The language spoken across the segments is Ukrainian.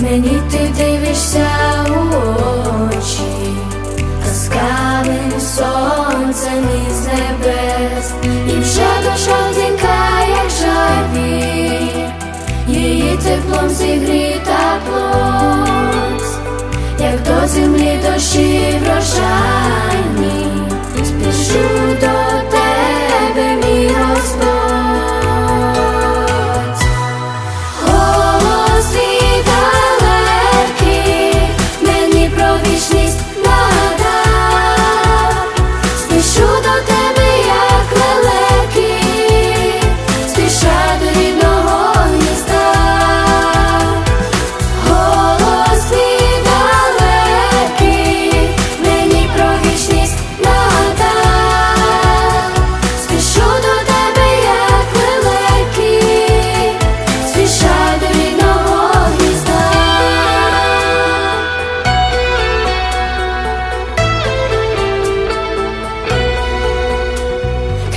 мені ти дивишся у очі, ласкавим сонцем із небес, і вже душа тінька, як жабі, її теплом зігріта плоть, як до землі дощі.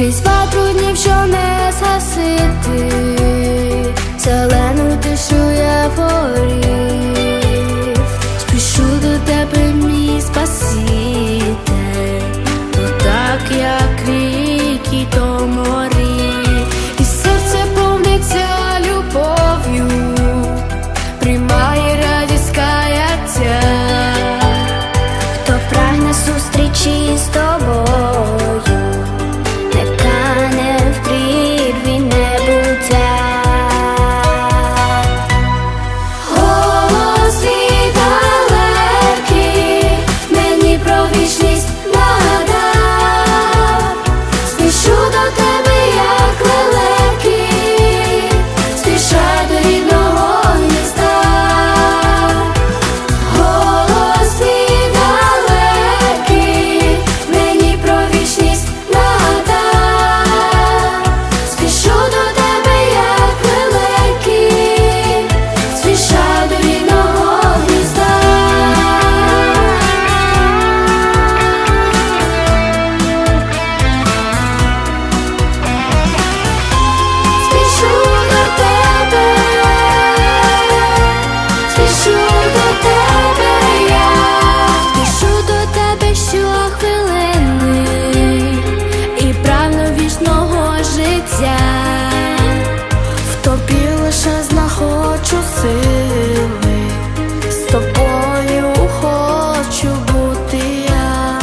крізь ватру днів. лише знаходжу сили, з тобою хочу бути я,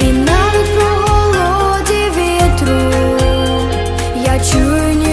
і навіть про голоді вітру я чую.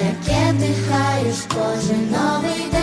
Як я дихаєш кожен новий день.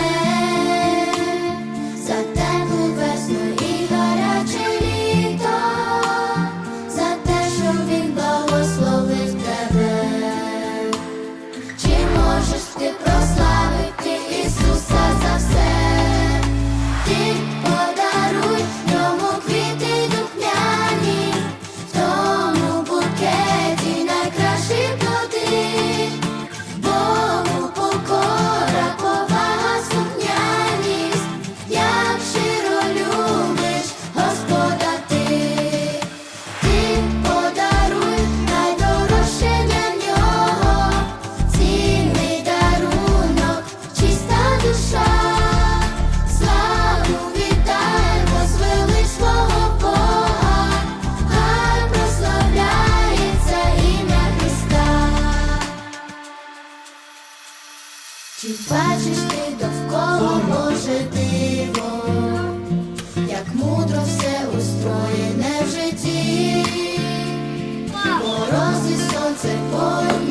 бачиш ти довкола може диво, як мудро все устроєне в житті, морози сонце полі.